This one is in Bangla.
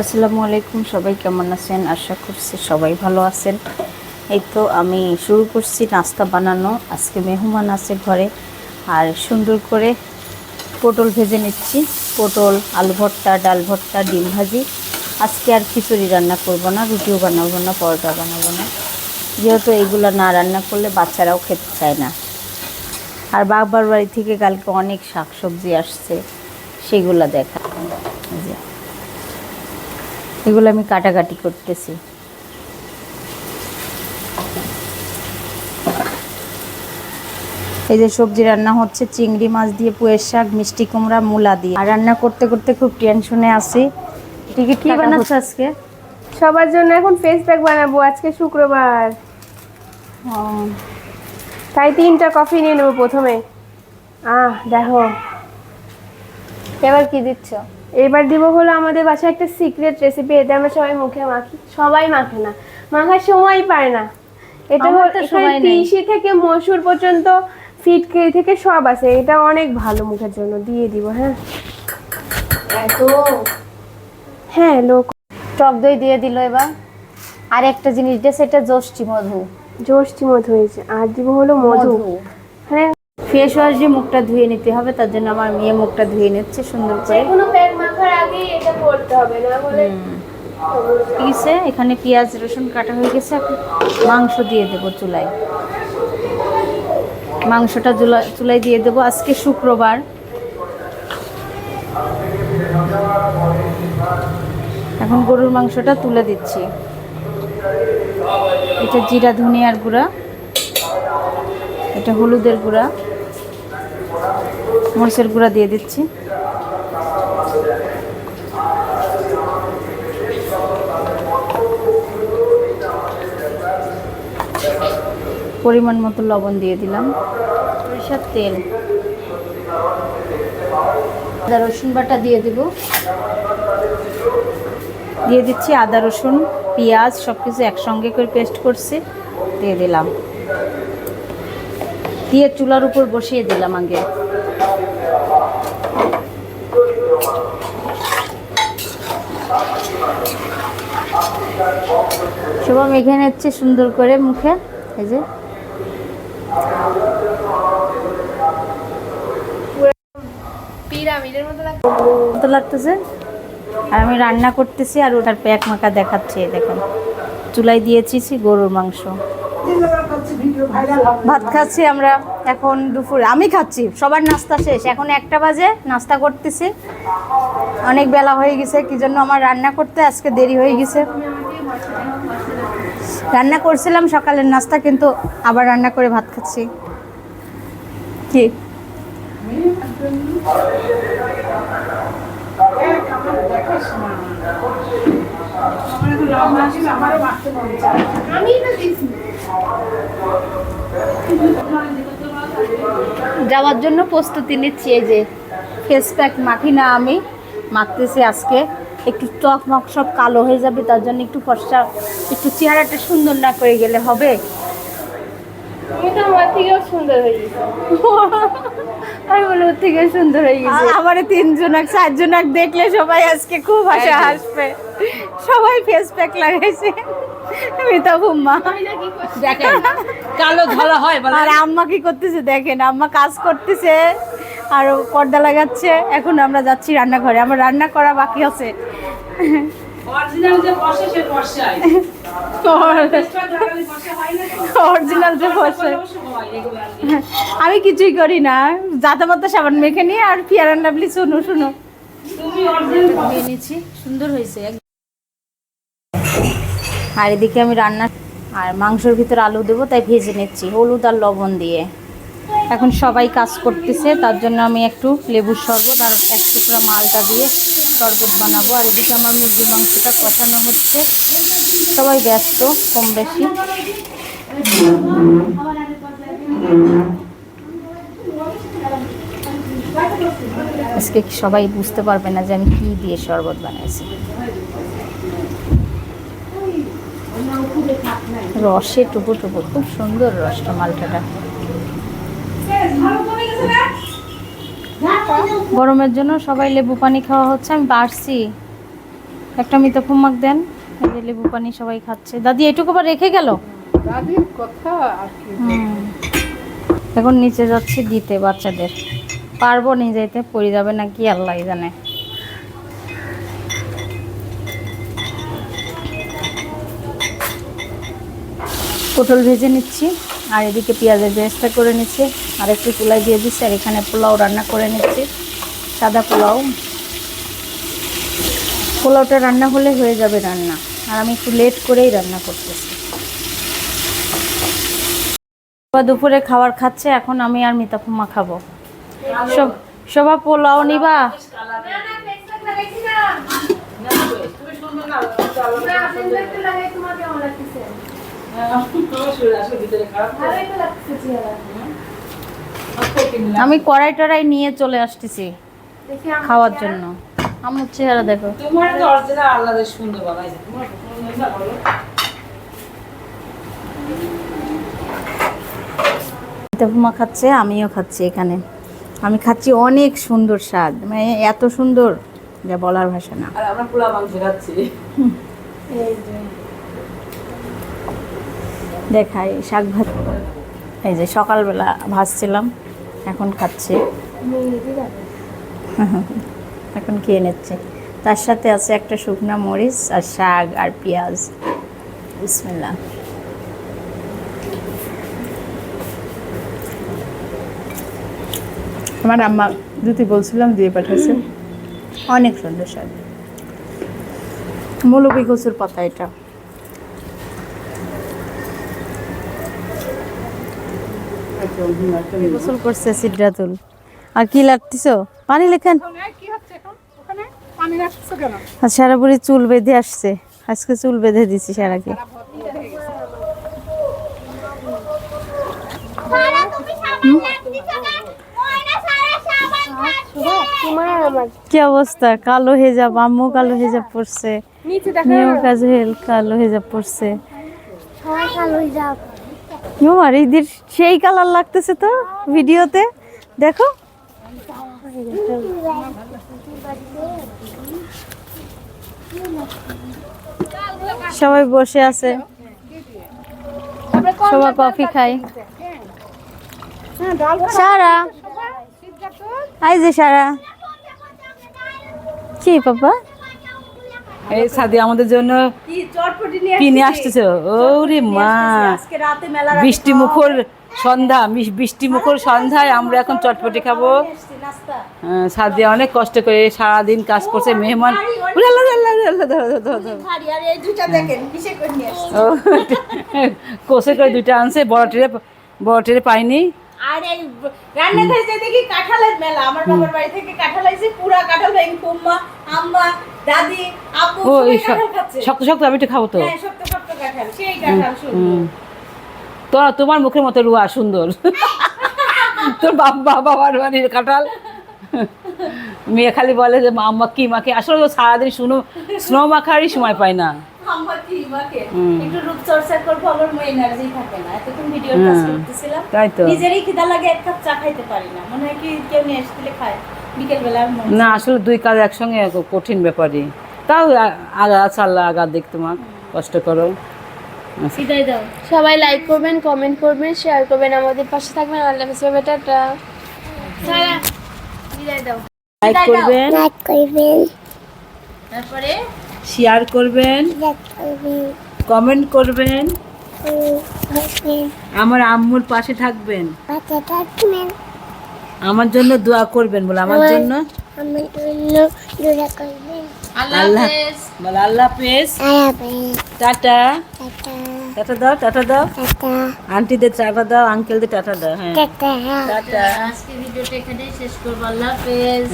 আসসালামু আলাইকুম, সবাই কেমন আছেন? আশা করছি সবাই ভালো আছেন। এই তো আমি শুরু করছি নাস্তা বানানো। আজকে মেহমান আছে ঘরে। আর সুন্দর করে পটল ভেজে নিচ্ছি। পটল, আলু ভর্তা, ডাল ভর্তা, ডিম ভাজি। আজকে আর খিচুড়ি রান্না করব না, রুটিও বানাবো না, পরোটা বানাবো না। যেহেতু এইগুলো না রান্না করলে বাচ্চারাও খেতে চায় না। আর বাবার বাড়ি থেকে কালকে অনেক শাকসবজি আসছে, সেগুলো দেখা এগুলো আমি কাটাকাটি করতেছি। এই যে সবজি রান্না হচ্ছে চিংড়ি মাছ দিয়ে পুয়ের শাক মিষ্টি কুমড়া মূলা দিয়ে। আর রান্না করতে করতে খুব টেনশনে আছি। টিকিট কি বানাচ্ছ আজকে? সবার জন্য এখন ফেস প্যাক বানাবো আজকে শুক্রবার। তাই তিনটা কফি নিয়ে নেব প্রথমে। আহ দেখো। এবার কি দিচ্ছ? এবার দিব হলো আমাদের বাসায় একটা সিক্রেট রেসিপি এটা আমরা সবাই মুখে মাখি। সবাই মাখে না। মাখার সময় পায় না। এটা হলো এখানে তিসি থেকে মসুর পর্যন্ত ফিটকিরি থেকে সব আছে। এটা অনেক ভালো মুখের জন্য। দিয়ে দিব হ্যাঁ। হ্যাঁ লোক টক দই দিয়ে দিল এবার। আর একটা জিনিস দিয়েছে এটা জষ্টি মধু। জোষ্টি মধু হয়েছে আর দিব হলো মধু। হ্যাঁ। ফেস ওয়াশ দিয়ে মুখটা ধুয়ে নিতে হবে তার জন্য আমার মেয়ে মুখটা ধুয়ে নিচ্ছে সুন্দর করে। কোনো আগে এটা করতে হবে, না ঠিক এখানে পেঁয়াজ, রসুন কাটা হয়ে গেছে মাংস দিয়ে দেব চুলায়। মাংসটা চুলা চুলায় দিয়ে দেবো আজকে শুক্রবার। এখন গরুর মাংসটা তুলে দিচ্ছি। এটা জিরা, ধনিয়ার গুঁড়া। এটা হলুদের গুঁড়া। মরিচের গুঁড়া দিয়ে দিচ্ছি। পরিমাণ মতো লবণ দিয়ে দিলাম। সরিষার তেল। আদা, রসুন বাটা দিয়ে দেব। দিয়ে দিচ্ছি আদা, রসুন, পেঁয়াজ সব কিছু একসঙ্গে করে পেস্ট করছি, দিয়ে দিলাম। দিয়ে চুলার উপর বসিয়ে দিলাম আগে। সবাই মেখে নিচ্ছে সুন্দর করে মুখে, এই যে। আর আমি রান্না করতেছি আর ওটার প্যাক মাখা দেখাচ্ছি দেখেন। চুলাই দিয়েছি গরুর মাংস। ভাত খাচ্ছি আমরা এখন দুপুরে। আমি খাচ্ছি, সবার নাস্তা শেষ। এখন একটা বাজে, নাস্তা করতেছি। অনেক বেলা হয়ে গেছে, কি জন্য আমার রান্না করতে আজকে দেরি হয়ে গেছে। রান্না করছিলাম সকালের নাস্তা, কিন্তু আবার রান্না করে ভাত খাচ্ছি। কি? যাওয়ার জন্য প্রস্তুতি নিচ্ছি, এই যে ফেস প্যাক মাখি না আমি মাখতেছি আজকে। একটু টক মক সব কালো হয়ে যাবে তার জন্য একটু ফর্সা একটু চেহারাটা সুন্দর না করে গেলে হবে? আমার থেকেও সুন্দর হয়ে গেছো। আমি বলে ওর থেকে সুন্দর হয়ে গেছে। আমার তিনজন এক চারজন এক দেখলে সবাই আজকে খুব হাসা হাসবে। সবাই ফেস প্যাক লাগাইছে। মিতা বুম্মা। কালো ধলা হয় বলে আর আম্মা কি করতেছে? দেখেন আম্মা কাজ করতেছে। আর পর্দা লাগাচ্ছে। এখন আমরা যাচ্ছি রান্নাঘরে। আমার রান্না করা বাকি আছে। অরিজিনাল যে বসে আমি কিছুই করি না। যাতা মাতা সাবান মেখে নিয়ে আর পিয়ার অ্যান্ড লাভলি শুনো শুনো। নিয়েছি সুন্দর হয়েছে। আর এদিকে আমি রান্না আর মাংসের ভিতরে আলু দেবো তাই ভেজে নিচ্ছি। হলুদ আর লবণ দিয়ে। এখন সবাই কাজ করতেছে, তার জন্য আমি একটু লেবুর শরবত আর এক টুকরা মালটা দিয়ে শরবত বানাবো। আর এদিকে আমার মুরগির মাংসটা কষানো হচ্ছে। সবাই ব্যস্ত, কম বেশি। আজকে সবাই বুঝতে পারবে না যে আমি কি দিয়ে শরবত বানাইছি? রসে টুকু টুকু, খুব সুন্দর রসটা মালটাটা। গরমের জন্য সবাই লেবু পানি খাওয়া হচ্ছে। আমি বাড়ছি। একটা মিতা ফুমাক দেন। এই যে লেবু পানি সবাই খাচ্ছে। দাদি এটুকু আবার রেখে গেল। এখন নিচে যাচ্ছি দিতে বাচ্চাদের। পারব নিয়ে যেতে পড়ে যাবে নাকি আল্লাহ জানে। পটল ভেজে নিচ্ছি আর এদিকে পেঁয়াজের বেরেস্তা করে নিচ্ছি আর একটু চুলাই দিয়ে দিচ্ছি আর এখানে পোলাও রান্না করে নিচ্ছি। সাদা পোলাও। পোলাওটা রান্না হলে হয়ে যাবে রান্না। আর আমি একটু লেট করেই রান্না করতেছি। দুপুরে খাবার খাচ্ছে, এখন আমি আর মিতা ফুমা খাব। সবা পোলাও নিবা। আমি কড়াই টড়াই নিয়ে চলে আসতেছি। খাওয়ার জন্য। আমার চেহারা দেখো। তোমার তো আল্লাহ সুন্দর বানাইছে। তোমার বলো খাচ্ছে আমিও খাচ্ছি এখানে। আমি খাচ্ছি অনেক সুন্দর স্বাদ। মানে এত সুন্দর যা বলার ভাষা না। আর আমরা পোলা মাংস খাচ্ছি। দেখাই শাক ভাত। এই যে সকালবেলা ভাজছিলাম এখন খাচ্ছি। এখন খেয়ে নিচ্ছে। তার সাথে আছে একটা শুকনো মরিচ আর শাক আর পেঁয়াজ। বিসমিল্লাহ। আমার আম্মা দুটি বলছিলাম দিয়ে পাঠাইছে। অনেক সুন্দর স্বাদ মৌলবী কচুর পাতা এটা। গোসল করছে সিদ্ধাতুল আর কি লাগতেছ? পানি লেখেন। কি হচ্ছে এখন? ওখানে পানি রাখছো কেন? আর সারা বুড়ি চুল বেঁধে আসছে। আজকে চুল বেঁধে দিছি সারাকে। কি অবস্থা? কালো হেজাব আম্মু কালো হেজাব পড়ছে কাজে হেল কালো হেজাব পড়ছে হয়ে ঈদের সেই কালার লাগতেছে তো ভিডিওতে। দেখো। সবাই বসে আছে। সবাই কফি খাই। সারা। আই যে সারা। কি পাপা? এই সাদি আমাদের জন্য কি নিয়ে আসতেছে। ওরে মা। বৃষ্টি মুখর সন্ধ্যা মিস- বৃষ্টি মুখর সন্ধ্যায় আমরা এখন চটপটি খাব। হ্যাঁ, সাদিয়া অনেক কষ্ট করে সারাদিন কাজ করছে মেহমান। কোষে করে দুইটা আনছে বড় টেরে বড় টেরে পাইনি। আর এই রান্না যে দেখি কাঁঠালের মেলা। আমার বাবার বাড়ি থেকে কাঁঠাল আইছে পুরা কাঁঠাল ভেঙে কুম্মা আম্মা দাদি আপু সবাই কাঁঠাল খাচ্ছে। শক্ত শক্ত আমি একটু খাব তো। হ্যাঁ শক্ত শক্ত কাঁঠাল সেই কাঁঠাল হুম। তো তোমার মুখের মতো রুয়া সুন্দর। তোর বাবা বাবার বাড়ির কাঁঠাল। মেয়ে খালি বলে যে মাম্মা কি মাকে আসলে ও সারাদিন শুনো স্নো মাখারই সময় পায় না। না। এতক্ষণ ভিডিও হুম। কাজ করতেছিলাম। তাই তো। নিজেরই খিদা লাগে এক কাপ চা খাইতে পারি না। মনে হয় কি কেউ নিয়ে আসলে খায়। না দুই কাজ একসঙ্গে কঠিন ব্যাপারই। তাও আগা আল্লাহ আগা দেখ তোমার। কষ্ট করো। সবাই লাইক করবেন কমেন্ট করবেন শেয়ার করবেন আমাদের পাশে থাকবেন। আল্লাহ হাফেজ বাই টাটা। বিদায় দাও। লাইক করবেন। তারপরে? শেয়ার করবেন। কমেন্ট করবেন। আমার আম্মুর পাশে থাকবেন। আমার জন্য দোয়া করবেন বলে। আমার জন্য আল্লাহ আল্লাহ। হাফেজ। আল্লাহ হাফেজ। টাটা। টাটা। দাও টাটা দাও। আন্টিদের টাটা দাও আঙ্কেলদের টাটা দাও হ্যাঁ। টাটা আজকে ভিডিওটা এখানেই শেষ করব। আল্লাহ হাফেজ।